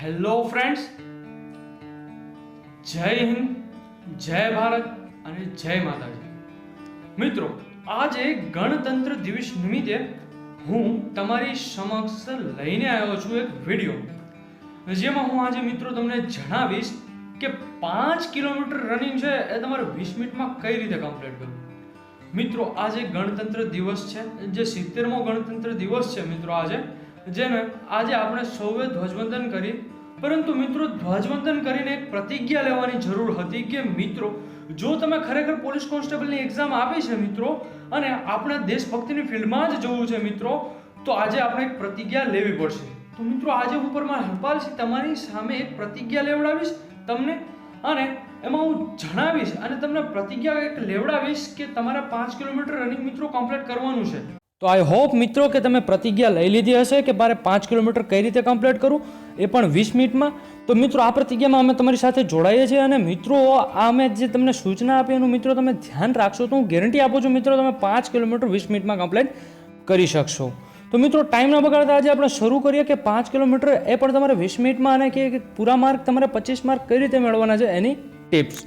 Hello friends જય હિન્દ, જય ભારત અને જય માતાજી. મિત્રો, આજે ગણતંત્ર દિવસ નિમિત્તે હું તમારી સમક્ષ લઈને આવ્યો છું એક વીડિયો જેમાં હું આજે, મિત્રો, તમને જણાવીશ કે પાંચ કિલોમીટર રનિંગ છે એ તમારે વીસ મિનિટમાં કઈ રીતે કમ્પ્લીટ કરવું. મિત્રો, આજે ગણતંત્ર દિવસ છે. જે સિત્તેરમો ગણતંત્ર દિવસ છે, મિત્રો, આજે જેને આજે આપણે સૌએ ધ્વજવંદન કરી. પરંતુ મિત્રો, ધ્વજવંદન કરીને એક પ્રતિજ્ઞા લેવાની જરૂર હતી કે, મિત્રો, જો તમે ખરેખર પોલીસ કોન્સ્ટેબલની એક્ઝામ આપી છે, મિત્રો, અને આપણે દેશભક્તિની ફિલ્ડમાં જ જવું છે, મિત્રો, તો આજે આપણે એક પ્રતિજ્ઞા લેવી પડશે. તો મિત્રો, આજે હું પરમાર હરપાલસિંહ તમારી સામે એક પ્રતિજ્ઞા લેવડાવીશ તમને, અને એમાં હું જણાવીશ અને તમને પ્રતિજ્ઞા એક લેવડાવીશ કે તમારે પાંચ કિલોમીટર રનિંગ મિત્રો કમ્પ્લીટ કરવાનું છે. તો આઈ હોપ મિત્રો કે તમે પ્રતિજ્ઞા લઈ લીધી હશે કે મારે પાંચ કિલોમીટર કઈ રીતે કમ્પ્લીટ કરું, એ પણ વીસ મિનિટમાં. તો મિત્રો, આ પ્રતિજ્ઞામાં અમે તમારી સાથે જોડાઈએ છીએ અને મિત્રો, આ અમે જે તમને સૂચના આપી એનું મિત્રો, તમે ધ્યાન રાખશો તો હું ગેરંટી આપું છું, મિત્રો, તમે પાંચ કિલોમીટર વીસ મિનિટમાં કમ્પ્લીટ કરી શકશો. તો મિત્રો ટાઈમ ન બગાડતા આજે આપણે શરૂ કરીએ કે પાંચ કિલોમીટર એ પણ તમારે વીસ મિનિટમાં અને કે પૂરા માર્ક તમારે પચીસ માર્ક કઈ રીતે મેળવવાના છે એની ટિપ્સ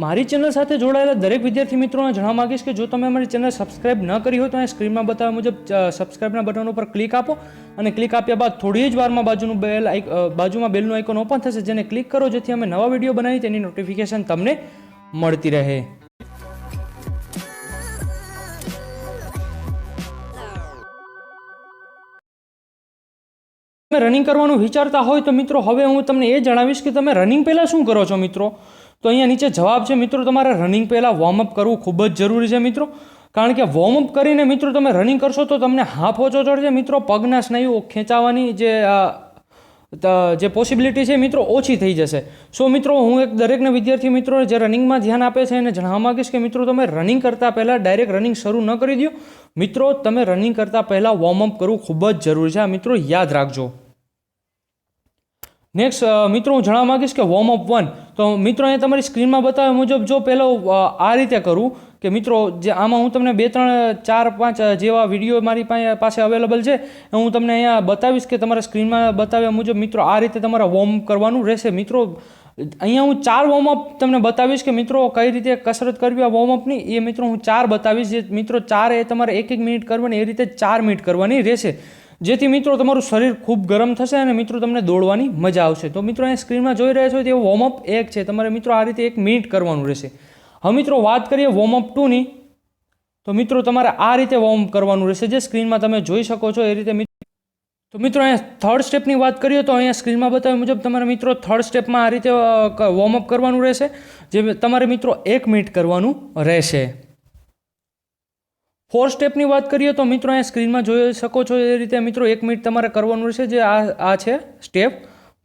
મારી ચેનલ સાથે જોડાયેલા દરેક વિદ્યાર્થી મિત્રોને જણાવવા માંગીશ કે જો તમે મારી ચેનલ સબસ્ક્રાઇબ ન કરી હોય તો અહીં સ્ક્રીનમાં બતાવ્યા મુજબ સબસ્ક્રાઇબના બટન ઉપર ક્લિક આપો અને ક્લિક આપ્યા બાદ થોડી જ વારમાં બાજુનું બેલ બાજુમાં બેલનું આઇકોન ઓપન થશે જેને ક્લિક કરો જેથી અમે નવા વીડિયો બનાવી તેની નોટિફિકેશન તમને મળતી રહે. તમે રનિંગ કરવાનું વિચારતા હોય તો મિત્રો, હવે હું તમને એ જણાવીશ કે તમે રનિંગ પહેલાં શું કરો છો મિત્રો? તો અહીંયા નીચે જવાબ છે, મિત્રો, તમારે રનિંગ પહેલાં વોર્મઅપ કરવું ખૂબ જ જરૂરી છે, મિત્રો. કારણ કે વોર્મઅપ કરીને, મિત્રો, તમે રનિંગ કરશો તો તમને હાફ ઓછો ચડશે. મિત્રો, પગના સ્નાયુઓ ખેંચાવાની જે જે પોસિબિલિટી છે, મિત્રો, ઓછી થઈ જશે. સો મિત્રો, હું એક દરેકને વિદ્યાર્થી મિત્રો જે રનિંગમાં ધ્યાન આપે છે, એને જણાવવા માગીશ કે, મિત્રો, તમે રનિંગ કરતાં પહેલાં ડાયરેક્ટ રનિંગ શરૂ ન કરી દો મિત્રો, તમે રનિંગ કરતાં પહેલાં વોર્મઅપ કરવું ખૂબ જ જરૂરી છે. આ મિત્રો યાદ રાખજો. નેક્સ્ટ મિત્રો, હું જણાવવા માંગીશ કે વોર્મઅપ વન તો મિત્રો અહીંયા તમારી સ્ક્રીનમાં બતાવ્યા મુજબ જો પહેલો આ રીતે કરું કે મિત્રો, જે આમાં હું તમને બે, ત્રણ, ચાર, પાંચ જેવા વીડિયો મારી પાસે અવેલેબલ છે હું તમને અહીંયા બતાવીશ કે તમારા સ્ક્રીનમાં બતાવ્યા મુજબ મિત્રો આ રીતે તમારે વોર્મ કરવાનું રહેશે. મિત્રો, અહીંયા હું ચાર વોર્મઅપ તમને બતાવીશ કે મિત્રો કઈ રીતે કસરત કરવી આ વોર્મઅપની એ મિત્રો હું ચાર બતાવીશ. જે મિત્રો ચાર એ તમારે એક એક મિનિટ કરવાની, એ રીતે ચાર મિનિટ કરવાની રહેશે. જેથી મિત્રો તમારું શરીર ખૂબ ગરમ થશે અને મિત્રો તમને દોડવાની મજા આવશે. તો મિત્રો અહીંયા સ્ક્રીનમાં જોઈ રહ્યા છો તે વોર્મઅપ એક છે. તમારે મિત્રો આ રીતે એક મિનિટ કરવાનું રહેશે. હવે મિત્રો વાત કરીએ વોર્મઅપ ટુની તો મિત્રો તમારે આ રીતે વોર્મઅપ કરવાનું રહેશે. જે સ્ક્રીનમાં તમે જોઈ શકો છો એ રીતે તો મિત્રો અહીંયા થર્ડ સ્ટેપની વાત કરીએ તો અહીંયા સ્ક્રીનમાં બતાવ્યા મુજબ તમારે મિત્રો થર્ડ સ્ટેપમાં આ રીતે વોર્મઅપ કરવાનું રહેશે. જે તમારે મિત્રો એક મિનિટ કરવાનું રહેશે. ફોર સ્ટેપની વાત કરીએ તો મિત્રો અહીંયા સ્ક્રીનમાં જોઈ શકો છો એ રીતે મિત્રો એક મિનિટ તમારે કરવાનું રહેશે જે આ આ છે સ્ટેપ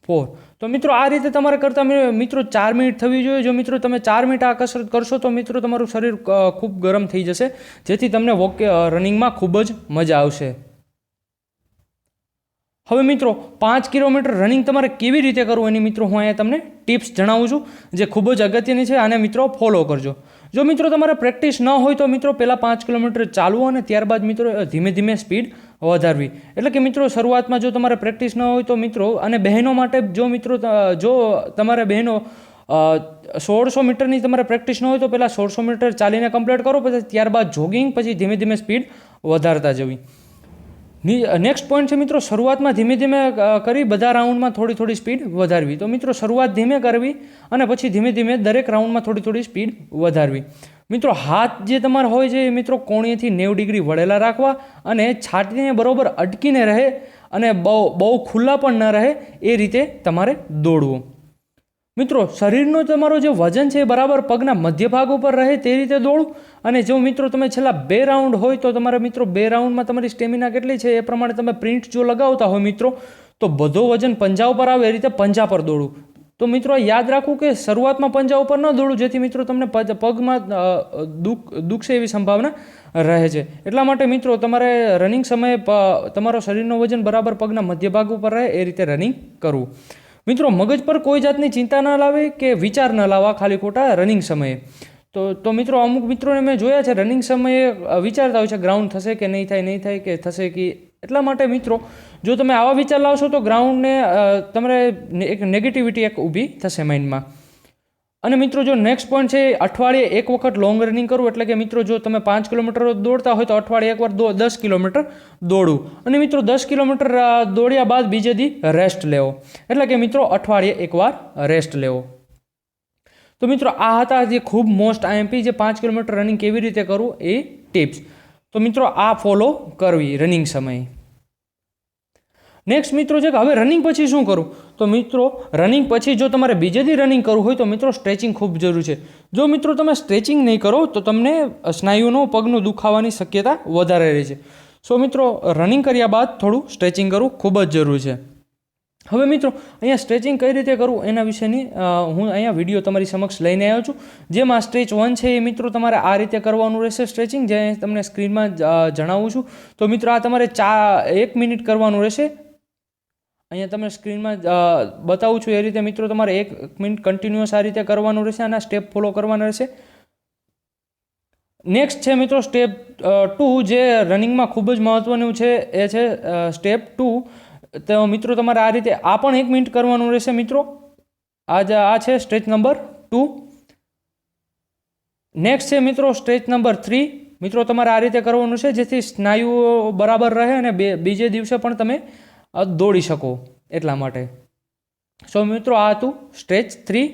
ફોર તો મિત્રો આ રીતે તમારે કરતા મિત્રો ચાર મિનિટ થવી જોઈએ. જો મિત્રો તમે ચાર મિનિટ આ કસરત કરશો તો મિત્રો તમારું શરીર ખૂબ ગરમ થઈ જશે. જેથી તમને વોક રનિંગમાં ખૂબ જ મજા આવશે. હવે મિત્રો પાંચ કિલોમીટર રનિંગ તમારે કેવી રીતે કરવું એની મિત્રો હું અહીંયા તમને ટિપ્સ જણાવું છું, જે ખૂબ જ અગત્યની છે. આને મિત્રો ફોલો કરજો. જો મિત્રો તમારે પ્રેક્ટિસ ન હોય તો મિત્રો પહેલાં પાંચ કિલોમીટર ચાલવું અને ત્યારબાદ મિત્રો ધીમે ધીમે સ્પીડ વધારવી. એટલે કે મિત્રો શરૂઆતમાં જો તમારે પ્રેક્ટિસ ન હોય તો મિત્રો અને બહેનો માટે જો મિત્રો જો તમારે બહેનો સોળસો મીટરની તમારે પ્રેક્ટિસ ન હોય તો પહેલાં સોળસો મીટર ચાલીને કમ્પ્લીટ કરો, પછી ત્યારબાદ જોગિંગ, પછી ધીમે ધીમે સ્પીડ વધારતા જવી. નેક્સ્ટ પોઈન્ટ છે મિત્રો, શરૂઆતમાં ધીમે ધીમે કરી બધા રાઉન્ડમાં થોડી થોડી સ્પીડ વધારવી. તો મિત્રો, શરૂઆત ધીમે કરવી અને પછી ધીમે ધીમે દરેક રાઉન્ડમાં થોડી થોડી સ્પીડ વધારવી. મિત્રો, હાથ જે તમારા હોય છે એ મિત્રો કોણીએથી નેવ ડિગ્રી વળેલા રાખવા અને છાતીને બરાબર અટકીને રહે અને બહુ બહુ ખુલ્લા પણ ન રહે એ રીતે તમારે દોડવું. મિત્રો, શરીરનો તમારો જે વજન છે એ બરાબર પગના મધ્ય ભાગ ઉપર રહે તે રીતે દોડવું અને જો મિત્રો તમે છેલ્લા બે રાઉન્ડ હોય તો તમારે મિત્રો બે રાઉન્ડમાં તમારી સ્ટેમિના કેટલી છે એ પ્રમાણે તમે પ્રિન્ટ જો લગાવતા હોય મિત્રો, તો બધો વજન પંજા ઉપર આવે, એ રીતે પંજા પર દોડવું તો મિત્રો યાદ રાખવું કે શરૂઆતમાં પંજા ઉપર ન દોડવું જેથી મિત્રો તમને પગ- પગમાં દુઃખ દુખ, દુખશે એવી સંભાવના રહે છે. એટલા માટે મિત્રો, તમારે રનિંગ સમયે તમારો શરીરનો વજન બરાબર પગના મધ્ય ભાગ ઉપર રહે, એ રીતે રનિંગ કરવું. મિત્રો, મગજ પર કોઈ જાતની ચિંતા ન લાવે કે વિચાર ન લાવવા ખાલી ખોટા રનિંગ સમયે. તો તો મિત્રો, અમુક મિત્રોને મેં જોયા છે રનિંગ સમયે વિચારતા હોય છે ગ્રાઉન્ડ થશે કે નહીં થાય નહીં થાય, કે થશે કે એટલા માટે મિત્રો, જો તમે આવા વિચાર લાવશો તો ગ્રાઉન્ડને તમારે એક નેગેટિવિટી એક ઊભી થશે માઇન્ડમાં અને મિત્રો, જો નેક્સ્ટ પોઈન્ટ છે, અઠવાડિયે એક વખત લોંગ રનિંગ કરવું, એટલે કે મિત્રો, જો તમે પાંચ કિલોમીટર દોડતા હોય, તો અઠવાડિયે એકવાર દો, દસ કિલોમીટર દોડવું. અને મિત્રો, દસ કિલોમીટર દોડ્યા બાદ બીજે દી રેસ્ટ લેવો. એટલે કે મિત્રો, અઠવાડિયે એકવાર રેસ્ટ લેવો. તો મિત્રો, આ હતા જે ખૂબ મોસ્ટ આઈએમપી જે પાંચ કિલોમીટર રનિંગ કેવી રીતે કરવું, એ ટિપ્સ તો મિત્રો, આ ફોલો કરવી રનિંગ સમયે. નેક્સ્ટ મિત્રો છે કે હવે રનિંગ પછી શું કરું? તો મિત્રો રનિંગ પછી જો તમારે બીજેથી રનિંગ કરવું હોય તો મિત્રો સ્ટ્રેચિંગ ખૂબ જરૂરી છે. જો મિત્રો તમે સ્ટ્રેચિંગ નહીં કરો, તો તમને સ્નાયુનો પગનું દુખાવાની શક્યતા વધારે રહે છે. સો મિત્રો રનિંગ કર્યા બાદ થોડું સ્ટ્રેચિંગ કરવું ખૂબ જ જરૂરી છે. હવે મિત્રો, અહીંયા સ્ટ્રેચિંગ કઈ રીતે કરવું એના વિશેની હું અહીંયા વીડિયો તમારી સમક્ષ લઈને આવ્યો છું. જેમાં સ્ટ્રેચ વન છે, એ મિત્રો તમારે આ રીતે કરવાનું રહેશે સ્ટ્રેચિંગ જે તમને સ્ક્રીનમાં જણાવું છું. તો મિત્રો, આ તમારે ચા, એક મિનિટ કરવાનું રહેશે. અહીંયા તમે સ્ક્રીનમાં બતાવું છું એ રીતે મિત્રો તમારે એક મિનિટ કન્ટિન્યુઅસ આ રીતે કરવાનું રહેશે અને સ્ટેપ ફોલો કરવાના રહેશે. નેક્સ્ટ છે મિત્રો સ્ટેપ ટુ જે રનિંગમાં ખૂબ જ મહત્ત્વનું છે, એ છે સ્ટેપ ટુ તો મિત્રો તમારે આ રીતે, આ પણ એક મિનિટ કરવાનું રહેશે મિત્રો. આ આ છે સ્ટેજ નંબર ટુ નેક્સ્ટ છે મિત્રો સ્ટેજ નંબર થ્રી મિત્રો તમારે આ રીતે કરવાનું છે, જેથી સ્નાયુઓ બરાબર રહે અને બે, બીજે દિવસે પણ તમે દોડી શકો એટલા માટે. સો મિત્રો, આ હતું સ્ટેજ થ્રી.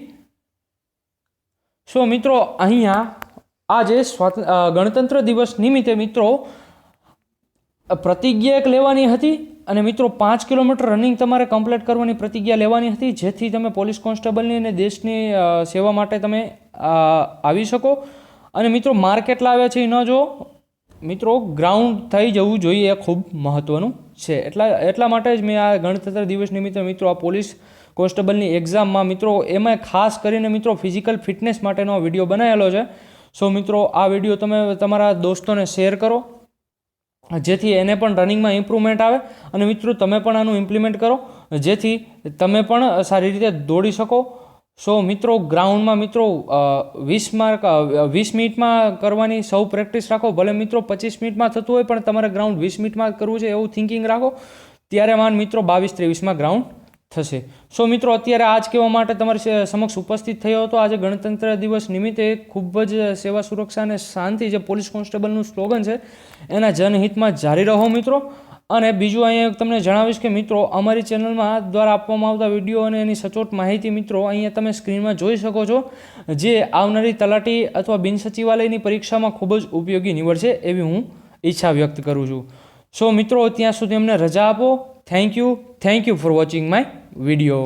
સો મિત્રો, અહીંયા આજે ગણતંત્ર દિવસ નિમિત્તે મિત્રો પ્રતિજ્ઞા એક લેવાની હતી અને મિત્રો, પાંચ કિલોમીટર રનિંગ તમારે કમ્પ્લીટ કરવાની પ્રતિજ્ઞા લેવાની હતી, જેથી તમે પોલીસ કોન્સ્ટેબલની અને દેશની સેવા માટે તમે આવી શકો. અને મિત્રો માર્કેટ લાવ્યા છે, એ ન જો મિત્રો ગ્રાઉન્ડ થઈ જવું જોઈએ એ ખૂબ મહત્ત્વનું છે. એટલા એટલા માટે જ મેં આ ગણતંત્ર દિવસ નિમિત્તે મિત્રો, આ પોલીસ કોન્સ્ટેબલની એક્ઝામમાં મિત્રો એમાં ખાસ કરીને મિત્રો ફિઝિકલ ફિટનેસ માટેનો વીડિયો બનાવેલો છે. સો મિત્રો, આ વીડિયો તમે, તમારા દોસ્તોને શેર કરો. જેથી એને પણ રનિંગમાં ઇમ્પ્રુવમેન્ટ આવે અને મિત્રો, તમે પણ આનું ઇમ્પ્લિમેન્ટ કરો. જેથી તમે પણ સારી રીતે દોડી શકો. સો મિત્રો, ગ્રાઉન્ડમાં મિત્રો વીસ માર્ક વીસ મિનિટમાં કરવાની સૌ પ્રેક્ટિસ રાખો. ભલે મિત્રો પચીસ મિનિટમાં થતું હોય, પણ તમારે ગ્રાઉન્ડ વીસ મિનિટમાં કરવું છે એવું થિંકિંગ રાખો. ત્યારે માન મિત્રો બાવીસ ત્રેવીસમાં ગ્રાઉન્ડ થશે. સો મિત્રો, અત્યારે આજ કહેવા માટે તમારી સમક્ષ ઉપસ્થિત થયો હતો. આજે ગણતંત્ર દિવસ નિમિત્તે ખૂબ જ સેવા સુરક્ષા અને શાંતિ જે પોલીસ કોન્સ્ટેબલનું સ્લોગન છે, એના જનહિતમાં જારી રહો મિત્રો. અને બીજું અહીંયા તમને જણાવીશ કે મિત્રો, અમારી ચેનલમાં દ્વારા આપવામાં આવતા વીડિયો અને એની સચોટ માહિતી મિત્રો અહીંયા તમે સ્ક્રીનમાં જોઈ શકો છો, જે આવનારી તલાટી અથવા બિન સચિવાલયની પરીક્ષામાં ખૂબ જ ઉપયોગી નીવડશે એવી હું ઈચ્છા વ્યક્ત કરું છું. સો મિત્રો, ત્યાં સુધી અમને રજા આપો. Thank you thank you for watching my video